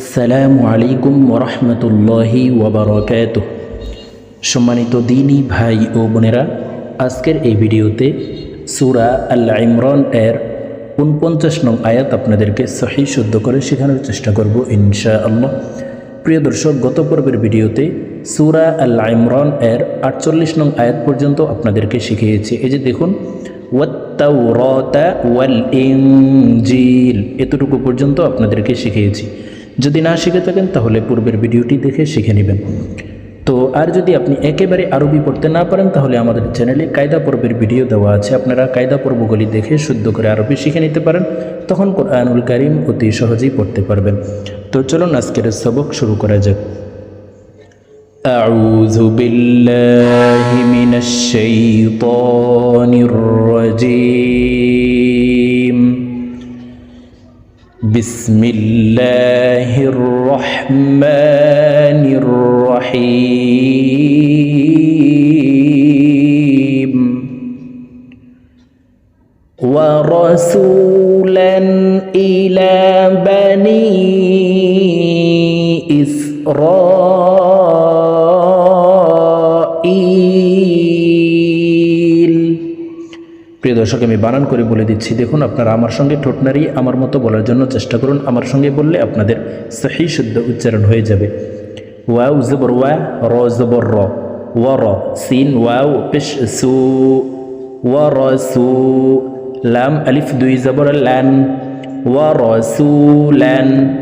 আসসালামু আলাইকুম ওরহমতুল্লাহি ওবরকাত। সম্মানিত দিনী ভাই ও বোনেরা, আজকের এই ভিডিওতে সুরা আল্লাহ ইমরান এর উনপঞ্চাশ নং আয়াত আপনাদেরকে সহি শুদ্ধ করে শেখানোর চেষ্টা করব ইনশা আল্লাহ প্রিয় দর্শক, গত পর্বের ভিডিওতে সুরা আল্লাহ ইমরান এর আটচল্লিশ নং আয়াত পর্যন্ত আপনাদেরকে শিখিয়েছি। এই যে দেখুন ওয়াত্তাউরাতা ওয়াল ইনজিল এতটুকু পর্যন্ত আপনাদেরকে শিখিয়েছি। যদি না শিখে থাকেন তাহলে পূর্বের ভিডিওটি দেখে শিখে নেবেন তো আর যদি আপনি একেবারে আরবি পড়তে না পারেন তাহলে আমাদের চ্যানেলে কায়দা পর্বের ভিডিও দেওয়া আছে আপনারা কায়দা পর্বগুলি দেখে শুদ্ধ করে আরবি শিখে নিতে পারেন তখন কোরআনুল কারিম অতি সহজেই পড়তে পারবেন তো চলুন আজকের সবক শুরু করা যাক أعوذ بالله من الشيطان الرجيم بسم الله الرحمن الرحيم. ورسولا إلى بني إسرائيل প্রিয় দর্শক, আমি বানান করে বলে দিচ্ছি। দেখুন, আপনারা আমার সঙ্গে ঠোঁট নাড়িয়ে আমার মতো বলার জন্য চেষ্টা করুন। আমার সঙ্গে বললে আপনাদের সহি শুদ্ধ উচ্চারণ হয়ে যাবে। ওয়াউ জবর ওয়া, র জবর র। ওয়া র, সিন, ওয়াও, পেশ, সু। ওয়া র, সু। লাম, আলিফ, দুই জবর লান ওয়া র, সু লান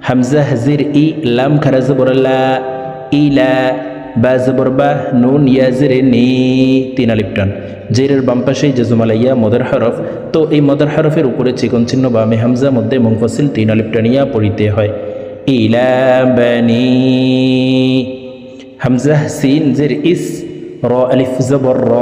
হামজা, হাজির, ই, লাম, খারা জবর, লা ইলা বা জবর বা নুন ইয়াজির নি, তিন আলিপটান জেরের বাম পাশেই জেজুমালাইয়া, মদার হরফ। তো এই মদার হরফের উপরে চিকন চিহ্ন বা মেহামজা মধ্যে মুংফসিল তিন আলিপটানিয়া পড়িতে হয়। ইলা বানি। হামজা, সিন, জের, ইস, র, আলিফ, জবর, র,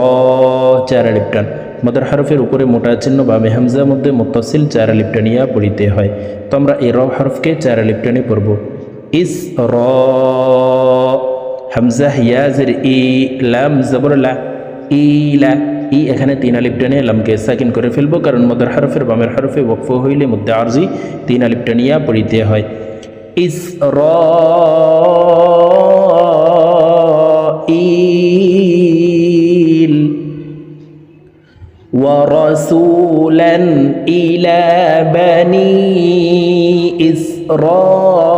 চার আলিপটান মদার হরফের উপরে মোটা চিহ্ন বা মেহামজা মধ্যে মুত্তসিল চার আলিপটানিয়া পড়িতে হয়। তো আমরা এই র হরফকে চার আলিপটানি পড়ব। ইস, র হামজা ইয়াজের ই লাম জবর লা ইলা ই এখানে তিন আলিপ টেনে লামকে সাকিন করে ফেলবো কারণ মদার হরফের বামের হরফে ওকফ হইলে মধ্যে আরজি তিন আলিপ টানিয়া পড়িতে হয় ইস র ইল ورسولا إلى بني إسرائيل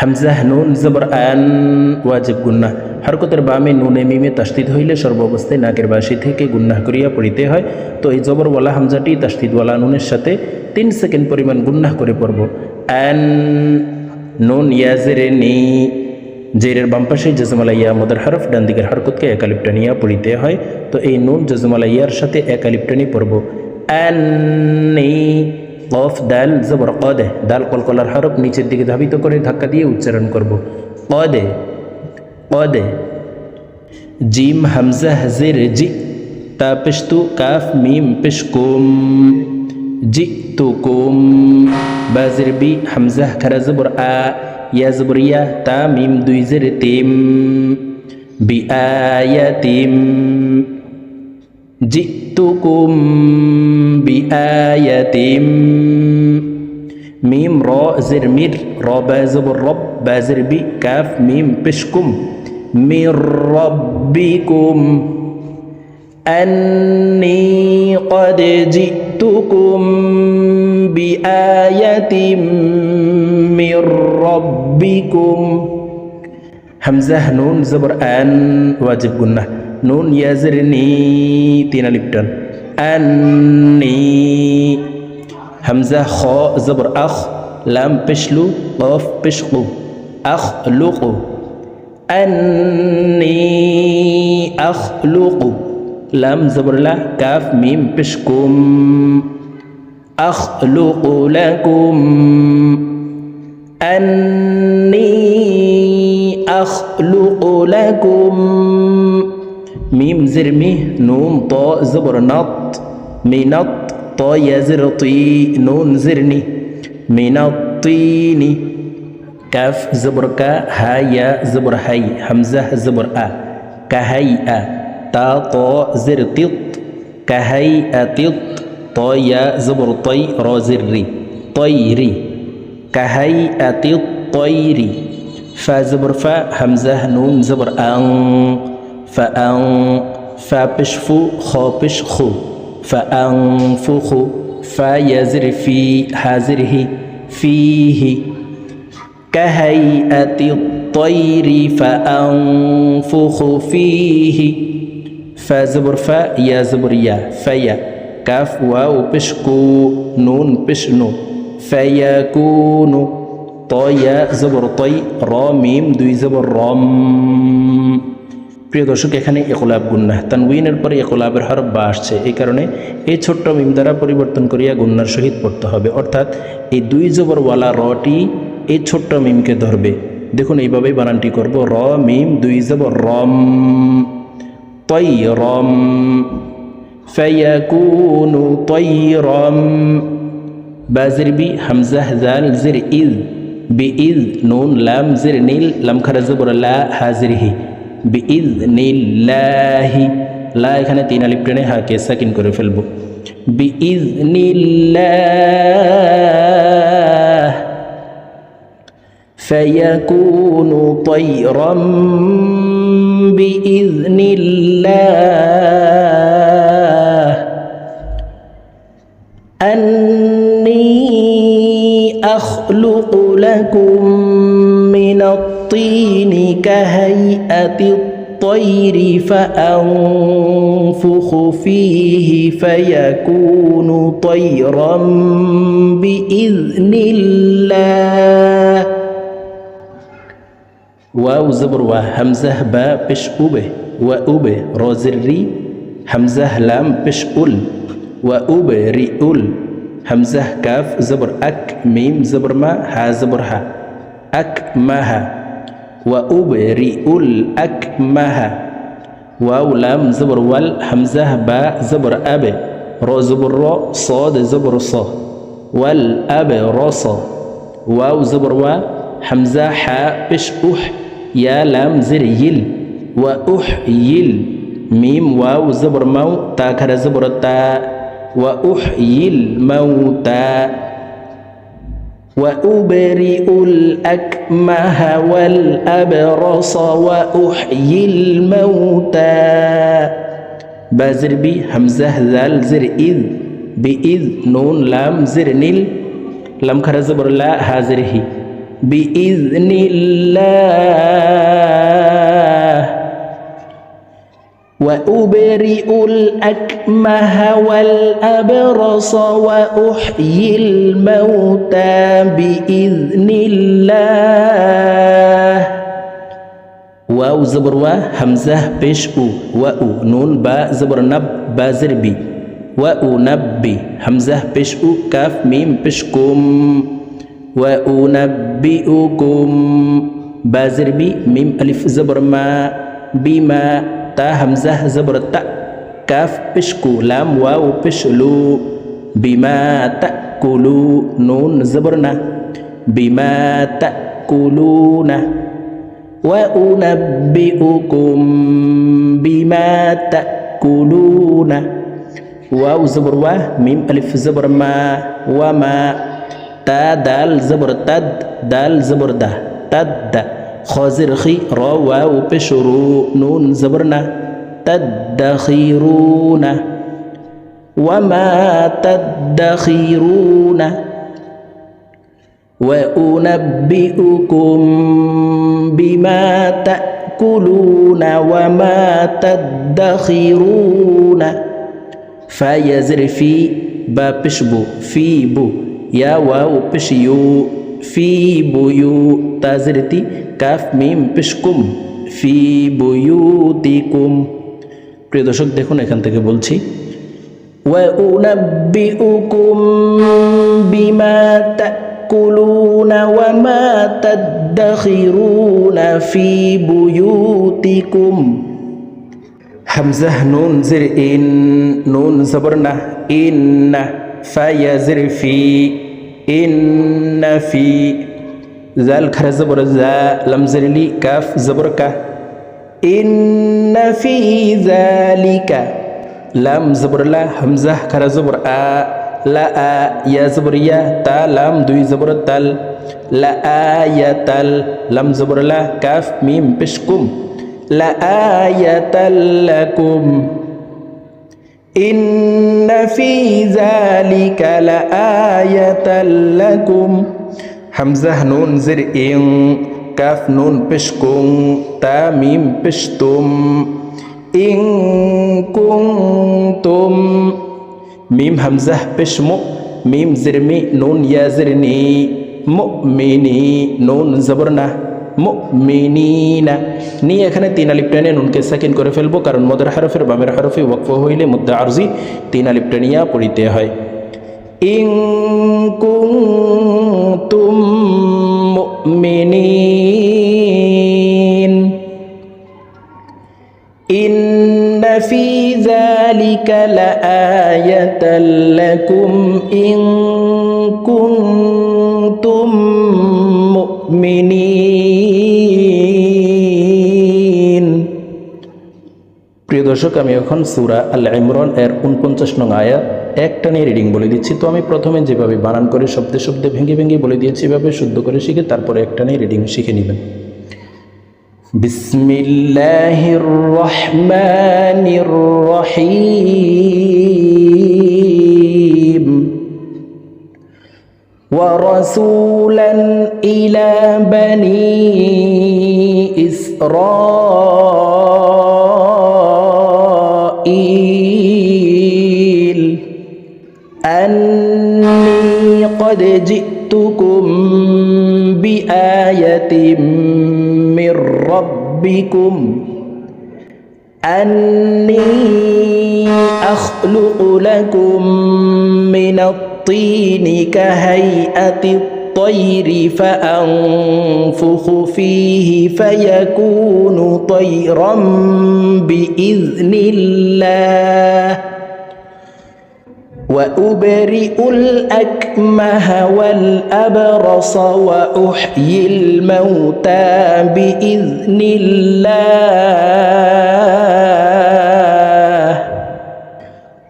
হামজা নুন জবর আন ওয়াজিব গুন্না হরকতের বামে নুনে মিমে তাস্তিদ হইলে সর্বাবস্থায় নাকের বাসি থেকে গুন্নাহ করিয়া পড়িতে হয়। তো এই জবরওয়ালা হামজাটি তাস্তিদওয়ালা নুনের সাথে তিন সেকেন্ড পরিমাণ গুন্নাহ করে পড়ব। অ্যান নুন ইয়াজের নি, জেরের বাম পাশে জজমালাইয়া মদার হরফ, ডান দিকের হরকতকে একালিপটানিয়া পড়িতে হয়। তো এই নুন জজমালাইয়ার সাথে একালিপটানি পড়ব। অ্যানি কফ, দাল, জবর, কদে। দাল কলকলার হরফ নিচের দিকে ধাবিত করে ধাক্কা দিয়ে উচ্চারণ করব। কদে কদে। জিম, হামজা, হাজির, জি। তা পেশতু, কাফ, মিম, পেশকুম। জি তু কুম। বাজির, বি, হামজা, খারা, জবর, আ। ইয়া, জবর, ইয়া, তা, মিম, দুই, জের, তিম। বি আয়াতিম جئتكم بآية ميم را زر مير را بازب الرب بازر بي كاف ميم بشكم. من ربكم أني قد جئتكم بآية من ربكم. همزة نون زبر أن واجب قلنا. নুন ইয়াজের নি তিন আলিপটান আন্নি হামজা খ জবর আখ লাম পেশলু কফ পেশকু আখ লুকু আন্নি আখ লুকু লাম জবর লা কাফ মিম পেশকুম আখ লুকু লাকুম أني أخلق لكم মিম জির মি নুন ত জবর নত মিনত ত ইয়াজির তুই নুন জিরনি মিনতিনি কাফ জবর কা হা ইয়া জবর হাই হামজা জবর আ কাহাই আ তা ত জির তিত কাহাই আ তিত ত ইয়া জবর তৈ র জির রি তৈ রি কাহাই আ তিত তৈ রি ফা জবর ফা হামজা নুন জবর আং فأن فبشف خبشخ فأنفخ فيزر في حزره. فيه كهيئة الطير فأنفخ فيه. فزبر فا يا زبر يا. فيا. كاف واو بشكو نون بشنو فيكون طي زبر طي راميم دوي زبر رام. প্রিয় দর্শক, এখানে একলাব গুন্না তানউইনের পরে একলাভের হরফ বা আসছে। এই কারণে এই ছোট্ট মিম দ্বারা পরিবর্তন করিয়া গুন্নার সহিত পড়তে হবে। অর্থাৎ এই দুই জবরওয়ালা রটি এই ছোট্ট মিমকে ধরবে। দেখুন, এইভাবেই বানানটি করব। র, মিম, দুই জবর, রম তৈ রম ফয়াকুনু তৈ রম বাজির বি, হামজা জির, ইল, বি, ইল, নুন, লাম, জির, নীল, লাম খারাজ বরলা হাজির, হি। بإذن الله লা এখানে তিন আলিফ টেনে হাকে সাকিন করে ফেলবো বিইজনিল্লাহ فيكون طيرا بإذن الله أني أخلق لكم من الطين كهيئة الطير فأنفخ فيه فيكون طيرا بإذن الله. واو زبر و همزة با بش أوبه و أوبه روزري همزة لام بش أول و أوبه ري أول همزة كاف زبر أك ميم زبر ما ها زبر ها أك ما ها. و أوبه ري أول أك ما ها واو لام زبر وال همزة با زبر أبه رو زبر رو صاد زبر صا والأبه رصا واو زبر و حمزة حاء بش أح يا لام زر يل. وأح يل ميم واو زبر مو تا كر زبر تا. وأحيي الموتى وأبرئ الأكمه والأبرص وأحيي الموتى. بازر بي همزة ذال زر إذ بإذ نون لام زر نيل. لم خر زبر لا حاضره بإذن الله. وأبرئ الأكمه والأبرص وأحيي الموتى بإذن الله. واو زبر و همزة بش أو وأو نون با زبر نب بازر بي. وأنبي همزة بش أو كاف ميم بشكم وأنبئكم بازر بي ميم ألف زبر ما بما تا همزة زبر تا كاف بشكو لام واو بشلو بما تأكلوا نون زبرنا بما تأكلون وأنبئكم بما تأكلون واو زبر و ميم ألف زبر ما وما تا دال زبر تد دال زبر ده تد خازر خي را واو بشرو نون زبرنا تدخرون وما تدخرون وأنبئكم بما تأكلون وما تدخرون فيزر في با بشبو في بو يا واو بشيو في بيو تازرتي কাফ মিম পেশকুম ফি বুয়ুতিকুম প্রিয় দর্শক দেখুন এখান থেকে বলছি وأنبئكم بما تأكلون وما تدخرون في بيوتكم همزة نون زر إن نون زبرنا إن فيزر في إن في زال خر زبر زا لمزر لي كاف زبر كا إن في ذلك لام زبر لا همزة خر زبر آ لا آ يا زبر يا تا لام دوي زبر تل لا آ يا تل لام زبر لا كاف ميم بشكم لا آية لكم ইন্না ফি যালিকা লাআয়াতাল লাকুম হামজাহ নুন জির ইং কাফ নুন পেশকুং তা মিম পেশতুম ইং কুনতুম মিম হামজাহ পেশমু মিম জিরমি নুন ইয়াজিরনি মুমিনি নুন জবরনা মিনিনা নিয়ে এখানে তিন আলিপ টেনে নুনকে সাকিন করে ফেলব, কারণ মদের হরফের বামের হরফে ওয়াকফ হইলে মুদ্দা আরজি তিন আলিপ টেনিয়া পড়িতে হয়। ইং কুং তুম মিনিন ইন ফি যালিকা লাকুম ইন কুনতুম মুমিনিন প্রিয় দর্শক আমি এখন সুরা আল ইমরান এর উনপঞ্চাশ নং আয়াত একটা নিয়ে রিডিং বলে দিচ্ছি তো আমি প্রথমে যেভাবে বানান করে শব্দে শব্দে ভেঙে ভেঙে বলে দিয়েছি এভাবে শুদ্ধ করে শিখে তারপরে একটা নিয়ে রিডিং শিখে নেবেন بسم الله الرحمن الرحيم ورسولا إلى بني إسرائيل. أني قد جئتكم بآية من ربكم. أني أخلق لكم من الطين كهيئة الطير فأنفخ فيه فيكون طيرا بإذن الله. وأبرئ الأكمه والأبرص وأحيي الموتى بإذن الله.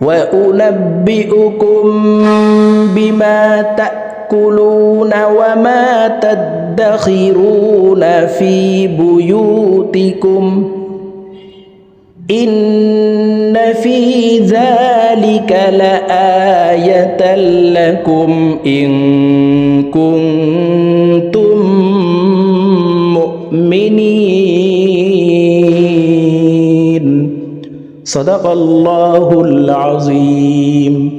وأنبئكم بما تأكلون وما تدخرون في بيوتكم إن في ذلك لآية لكم إن كنتم مؤمنين صدق الله العظيم.